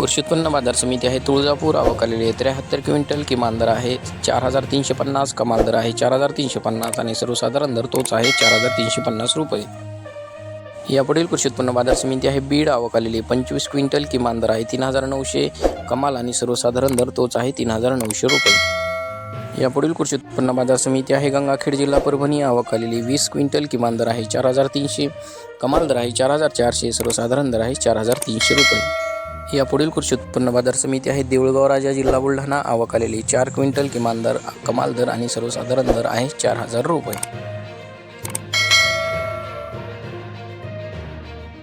कृषी उत्पन्न बाजार समिती आहे. तुळजापूर अवकालेली आहे. त्र्याहत्तर क्विंटल किमान दर आहे. चार हजार तीनशे पन्नास कमाल दर आहे. चार हजार तीनशे पन्नास आणि सर्वसाधारण दर तोच आहे. चार हजार तीनशे पन्नास रुपये. यापुढील कृषी उत्पन्न बाजार समिती आहे. बीड आवकलेली पंचवीस क्विंटल किमान दर आहे. तीन हजार नऊशे कमाल आणि सर्वसाधारण दर तोच आहे. तीन हजार नऊशे रुपये. यापुढील कृषी उत्पन्न बाजार समिती आहे. गंगाखेड जिल्हा परभणी अवकालेली वीस क्विंटल किमान दर आहे. चार हजार तीनशे कमाल दर आहे. चार हजार चारशे सर्वसाधारण दर आहे. चार हजार तीनशे रुपये. यापुढील कृषी उत्पन्न बाजार समिती आहे. देऊळगाव राजा जिल्हा बुलढाणा आवक आलेली चार क्विंटल किमान दर कमाल दर आणि सर्वसाधारण दर आहे चार हजार रुपये.